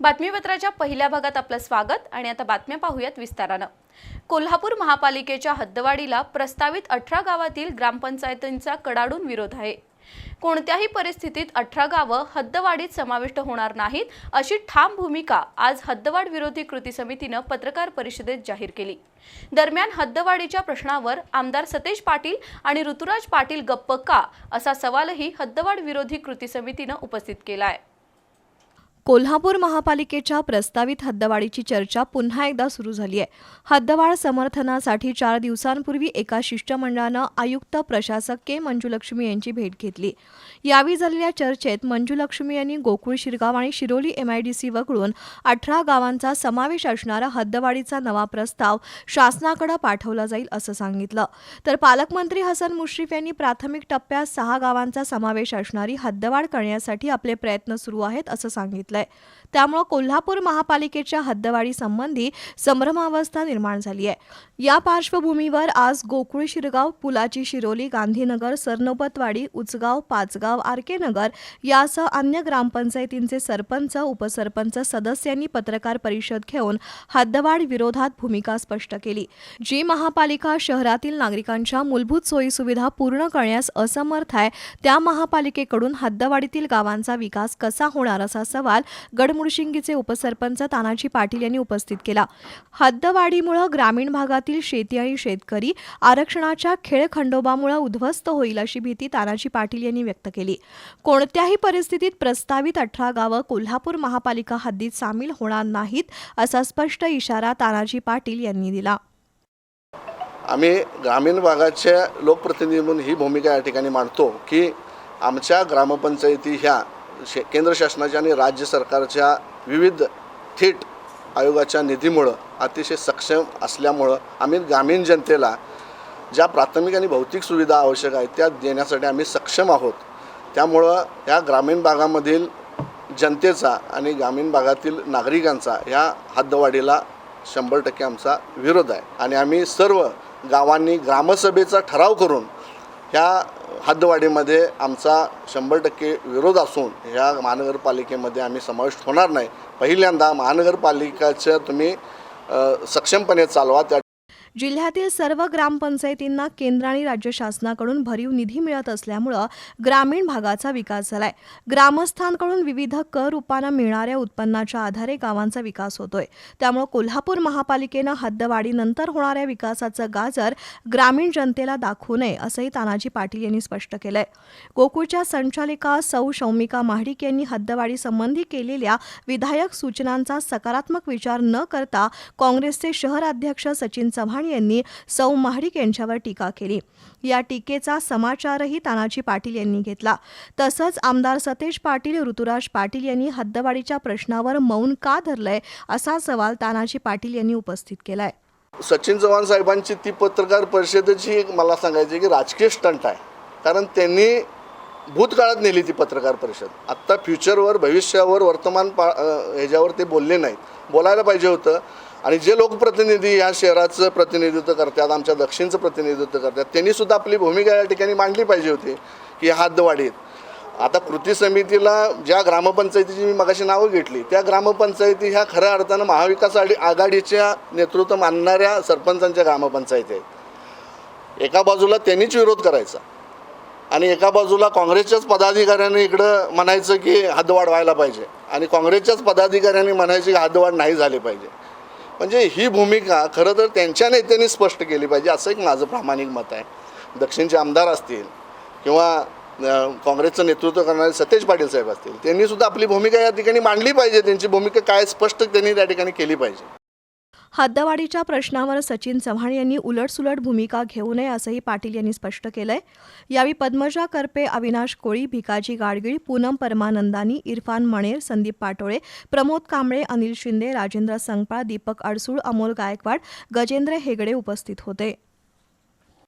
बातमीपत्राच्या पहिल्या भागात आपलं स्वागत आणि आता बातम्या पाहूयात विस्तारानं. कोल्हापूर महापालिकेच्या हद्दवाढीला प्रस्तावित अठरा गावातील ग्रामपंचायतींचा कडाडून विरोध आहे. कोणत्याही परिस्थितीत अठरा गावं हद्दवाढीत समाविष्ट होणार नाहीत अशी ठाम भूमिका आज हद्दवाढ विरोधी कृती समितीनं पत्रकार परिषदेत जाहीर केली. दरम्यान हद्दवाढीच्या प्रश्नावर आमदार सतेज पाटील आणि ऋतुराज पाटील गप्प का असा सवालही हद्दवाढ विरोधी कृती समितीनं उपस्थित केला आहे कोल्हापूर महापालिकेच्या प्रस्तावित हद्दवाढीची चर्चा पुन्हा एकदा सुरू झाली आहे. हद्दवाढ समर्थनासाठी चार दिवसांपूर्वी एका शिष्टमंडळानं आयुक्त प्रशासक के मंजुलक्ष्मी यांची भेट घेतली. यावेळी झालेल्या चर्चेत मंजुलक्ष्मी यांनी गोकुळ शिरगाव आणि शिरोली एमआयडीसी वगळून अठरा गावांचा समावेश असणारा हद्दवाढीचा नवा प्रस्ताव शासनाकडे पाठवला जाईल असं सांगितलं. तर पालकमंत्री हसन मुश्रीफ यांनी प्राथमिक टप्प्यात सहा गावांचा समावेश असणारी हद्दवाढ करण्यासाठी आपले प्रयत्न सुरू आहेत असं सांगितलं. सांगितलंय त्यामुळं कोल्हापूर महापालिकेच्या हद्दवाडी संबंधी संभ्रमावस्था निर्माण झाली आहे. या पार्श्वभूमीवर आज गोकुळ शिरगाव पुलाची शिरोली गांधीनगर सरनोबतवाडी उचगाव पाचगाव आरके नगर यासह अन्य ग्रामपंचायतींचे सरपंच उपसरपंच सदस्यांनी पत्रकार परिषद घेऊन हद्दवाढ विरोधात भूमिका स्पष्ट केली. जी महापालिका शहरातील नागरिकांच्या मूलभूत सोयीसुविधा पूर्ण करण्यास असमर्थ आहे त्या महापालिकेकडून हद्दवाढीतील गावांचा विकास कसा होणार असा सवाल गडमुडशिंगीचे उपसरपंच तानाजी पाटील यांनी उपस्थित केला. हद्दवाढीमुळे ग्रामीण भागातील शेती आणि शेतकरी आरक्षणाच्या खेळखंडोबामुळे उद्ध्वस्त होईल अशी भीती तानाजी पाटील यांनी व्यक्त केली. कोणत्याही परिस्थितीत प्रस्तावित अठरा गावं कोल्हापूर महापालिका हद्दीत सामील होणार नाहीत असा स्पष्ट इशारा तानाजी पाटील यांनी दिला. आम्ही ग्रामीण भागाच्या लोकप्रतिनिधी म्हणून ही भूमिका या ठिकाणी मांडतो की आमच्या ग्रामपंचायती ह्या शे केंद्र शासनाच्या आणि राज्य सरकारच्या विविध थेट आयोगाच्या निधीमुळं अतिशय सक्षम असल्यामुळं आम्ही ग्रामीण जनतेला ज्या प्राथमिक आणि भौतिक सुविधा आवश्यक आहेत त्या देण्यासाठी आम्ही सक्षम आहोत. त्यामुळं या ग्रामीण भागामधील जनतेचा आणि ग्रामीण भागातील नागरिकांचा ह्या हद्दवाढीला शंभर टक्के आमचा विरोध आहे. आणि आम्ही सर्व गावांनी ग्रामसभेचा ठराव करून ह्या हद्दवाढीमध्ये आमचा शंभर टक्के विरोध असून ह्या महानगरपालिकेमध्ये आम्ही समाविष्ट होणार नाही. पहिल्यांदा महानगरपालिकाचं तुम्ही सक्षमपणे चालवा त्या जिल्ह्यातील सर्व ग्रामपंचायतींना केंद्र आणि राज्य शासनाकडून भरीव निधी मिळत असल्यामुळं ग्रामीण भागाचा विकास झालाय. ग्रामस्थांकडून विविध कर रूपानं मिळणाऱ्या उत्पन्नाच्या आधारे गावांचा विकास होतोय. त्यामुळं कोल्हापूर महापालिकेनं हद्दवाढीनंतर होणाऱ्या विकासाचं गाजर ग्रामीण जनतेला दाखवू नये असंही तानाजी पाटील यांनी स्पष्ट केलंय. गोकुळच्या संचालिका सौ शौमिका महाडिक यांनी हद्दवाढीसंबंधी केलेल्या विधायक सूचनांचा सकारात्मक विचार न करता काँग्रेसचे शहराध्यक्ष सचिन चव्हाण यांनी सौ महाडिक यांच्यावर टीका केली. या टीकेचा समाचारही तानाजी पाटील यांनी घेतला. तसंच आमदार सतेज पाटील ऋतुराज पाटील यांनी हद्दवाढीच्या प्रश्नावर मौन का धरलंय असा सवाल तानाजी पाटील यांनी उपस्थित केलाय. सचिन चव्हाण साहेबांची ती पत्रकार परिषदेची मला सांगायची की राजकीय स्टंट आहे. कारण त्यांनी भूतकाळात नेली ती पत्रकार परिषद. आत्ता फ्युचरवर भविष्यावर वर्तमान पा ह्याच्यावर ते बोलले नाहीत. बोलायला पाहिजे होतं. आणि जे लोकप्रतिनिधी या शहराचं प्रतिनिधित्व करतात आमच्या दक्षिणचं प्रतिनिधित्व करतात त्यांनी सुद्धा आपली भूमिका या ठिकाणी मांडली पाहिजे होती की हद्दवाढीत. आता कृती समितीला ज्या ग्रामपंचायतीची मी मगाशी नावं घेतली त्या ग्रामपंचायती ह्या खऱ्या अर्थानं महाविकास आघाडी आघाडीच्या नेतृत्व मानणाऱ्या सरपंचांच्या ग्रामपंचायती आहेत. एका बाजूला त्यांनीच विरोध करायचा आणि एका बाजूला काँग्रेसच्याच पदाधिकाऱ्यांनी इकडं म्हणायचं की हद्दवाढ व्हायला पाहिजे आणि काँग्रेसच्याच पदाधिकाऱ्यांनी म्हणायची की हद्दवाढ नाही झाली पाहिजे. म्हणजे ही भूमिका खरं तर त्यांच्या नेत्यांनी स्पष्ट केली पाहिजे असं एक माझं प्रामाणिक मत आहे. दक्षिणचे आमदार असतील किंवा काँग्रेसचं नेतृत्व करणारे सतेज पाटील साहेब असतील त्यांनीसुद्धा आपली भूमिका या ठिकाणी मांडली पाहिजे त्यांची भूमिका काय स्पष्ट त्यांनी त्या ठिकाणी केली पाहिजे. हद्दवाढीच्या प्रश्नावर सचिन चव्हाण यांनी उलटसुलट भूमिका घेऊ नये असंही पाटील यांनी स्पष्ट केलंय. यावेळी पद्मजा करपे अविनाश कोळी भिकाजी गाडगीळ पूनम परमानंदानी इरफान मणेर संदीप पाटोळे प्रमोद कांबळे अनिल शिंदे राजेंद्र संगपाळ दीपक अडसूळ अमोल गायकवाड गजेंद्र हेगडे उपस्थित होते.